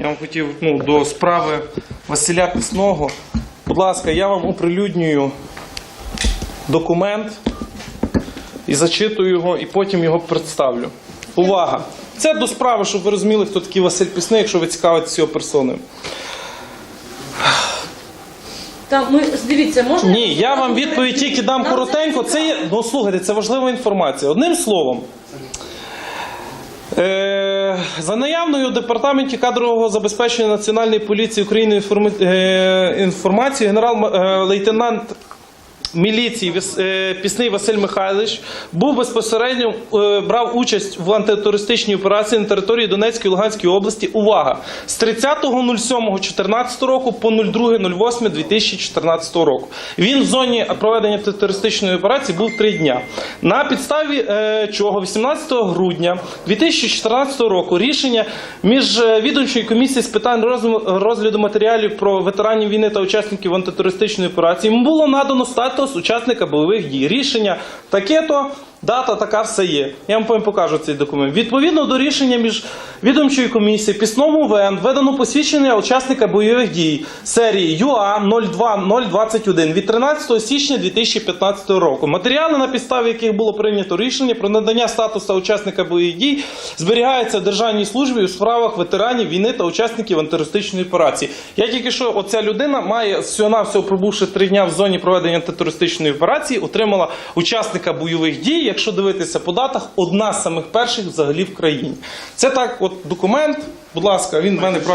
Я вам хотів ну, до справи Василя Пісного. Будь ласка, я вам оприлюднюю документ і зачитую його, і потім його представлю. Увага! Це до справи, щоб ви розуміли, хто такий Василь Пісний, якщо ви цікавитесь його персоною. Там ми дивіться, можна Ні, я вам відповідь тільки дам коротенько. Це є, ну слухайте, це важлива інформація. Одним словом. Е, за наявною у департаменті кадрового забезпечення Національної поліції України е, інформацією, генерал-лейтенант міліції е, Пісний Василь Михайлович був безпосередньо е, брав участь в антитерористичній операції на території Донецької і Луганської області. Увага! З 30.07.14 року по 02.08.2014 року. Він в зоні проведення антитерористичної операції був три дня. На підставі е, чого 18 грудня 2014 року рішення міжвідомчої комісії з питань розгляду- матеріалів про ветеранів війни та учасників антитерористичної операції було надано статус учасника бойових дій. Рішення таке-то. Дата така все є. Я вам потім покажу цей документ. Відповідно до рішення міжвідомчої комісії пісному ВН введено посвідчення учасника бойових дій серії ЮА 02021 від 13 січня 2015 року. Матеріали, на підставі яких було прийнято рішення про надання статусу учасника бойових дій, зберігаються в державній службі у справах ветеранів війни та учасників антитерористичної операції. Я тільки що оця людина має всього пробувши три дня в зоні проведення антитерористичної операції, отримала учасника бойових дій. Якщо дивитися по датах, одна з самих перших взагалі в країні. Це так, от документ. Будь ласка, він в мене правда.